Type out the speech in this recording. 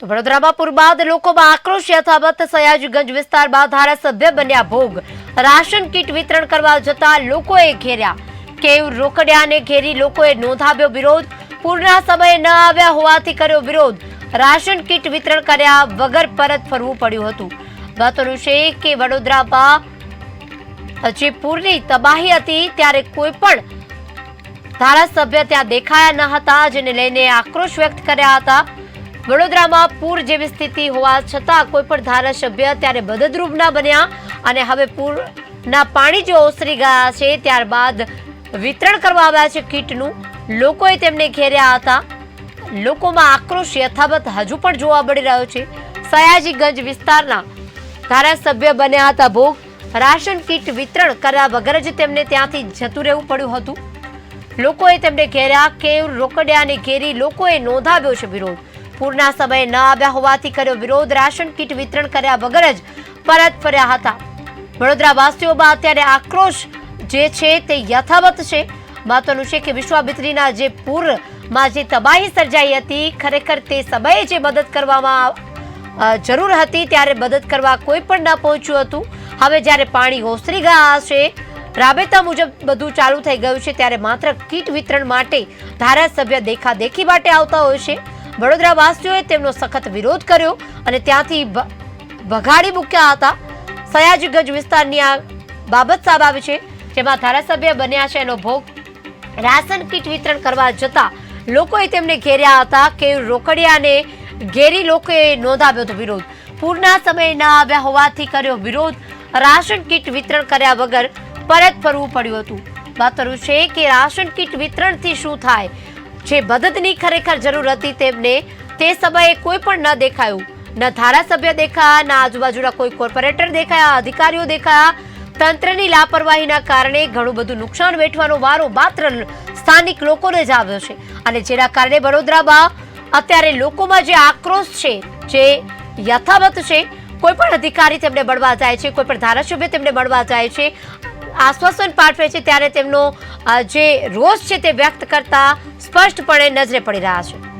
તો વડોદરામાં પૂર બાદ લોકોમાં આક્રોશ યથાવત સયાજીગંજ વિસ્તારમાં ધારાસભ્ય બન્યા ભોગ. રાશન કીટ વિતરણ કરવા જતા લોકોએ ઘેર્યા. કેવ રોકડિયાને ઘેરી લોકોએ નોંધાવ્યો વિરોધ. પૂરના સમયે ન આવ્યા હોવાથી કર્યો વિરોધ. રાશન કીટ વિતરણ કર્યા વગર પરત ફરવું પડ્યું હતું. વાતોનું છે કે વડોદરામાં હજી પૂરની તબાહી હતી ત્યારે કોઈ પણ ધારાસભ્ય ત્યાં દેખાયા ન હતા, જેને લઈને આક્રોશ વ્યક્ત કર્યા હતા. વડોદરામાં પૂર જેવી સ્થિતિ હોવા છતાં કોઈ પણ ધારાસભ્ય ત્યારે મદદરૂપ ના બન્યા અને હવે પૂરના પાણી જો ઓસરી ગયા છે, ત્યારબાદ વિતરણ કરવા આવ્યા છે કીટનું. લોકોએ તેમને ઘેર્યા હતા. લોકોમાં આક્રોશ યથાવત હજુ પણ જોવા મળી રહ્યો છે. સયાજીગંજ વિસ્તારના ધારાસભ્ય બન્યા હતા ભોગ. રાશન કીટ વિતરણ કર્યા વગર જ તેમને ત્યાંથી જતું રહેવું પડ્યું હતું. લોકોએ તેમને ઘેર્યા. કેવ રોકડિયાને ઘેરી લોકોએ નોંધાવ્યો છે વિરોધ. પૂરના સમયે ન આવ્યા હોવાથી કર્યો વિરોધ. રાશન કીટ વિતરણ કર્યા વગર જ પરત ફર્યા હતા. વડોદરા વાસીઓમાં અત્યારે આક્રોશ જે છે તે યથાવત છે. મહત્વનું છે કે વિશ્વામિત્રીના જે પૂરમાં જે તબાહી સર્જાઈ હતી, ખરેખર તે સમયે જે મદદ કરવામાં જરૂર હતી ત્યારે મદદ કરવા કોઈ પણ ન પહોંચ્યું હતું. હવે જ્યારે પાણી ઓસરી ગયા હશે રાબેતા મુજબ બધું ચાલુ થઈ ગયું છે, ત્યારે માત્ર કીટ વિતરણ માટે ધારાસભ્ય દેખાદેખી માટે આવતા હોય છે. વડોદરા વાસીઓએ તેમનો સખત વિરોધ કર્યો અને ત્યાંથી ભગાડી મૂક્યા હતા. સયાજીગંજ વિસ્તારની આ બાબત સામે આવી છે, જેમાં ધારાસભ્ય બન્યા છે. એનો ભોગ રાશન કીટ વિતરણ કરવા જતા લોકોએ તેમને ઘેર્યા હતા. કે રોકડિયાને ઘેરી લોકોએ નોંધાવ્યો હતો વિરોધ. પૂરના સમય ન આવ્યા હોવાથી કર્યો વિરોધ. રાશન કીટ વિતરણ કર્યા વગર પરત ફરવું પડ્યું હતું. મહત્વનું છે કે રાશન કીટ વિતરણથી શું થાય? જે મદદની ખરેખર જરૂર હતી તેમને તે સમયે કોઈ પણ ન દેખાયું. ન ધારાસભ્ય દેખાયા, ના આજુબાજુના કોઈ કોર્પોરેટર દેખાયા, અધિકારીઓ દેખાયા. તંત્રની લાપરવાહીના કારણે ઘણું બધું નુકસાન વેઠવાનો વારો માત્ર સ્થાનિક લોકોને જ આવ્યો છે. અને જેના કારણે વડોદરામાં અત્યારે લોકોમાં જે આક્રોશ છે, જે યથાવત છે, કોઈ પણ અધિકારી તેમને મળવા જાય છે, કોઈ પણ ધારાસભ્ય તેમને મળવા જાય છે આશ્વાસન પાઠવે છે ત્યારે તેમનો જે રોષ છે તે વ્યક્ત કરતા સ્પષ્ટપણે નજરે પડી રહ્યા છે.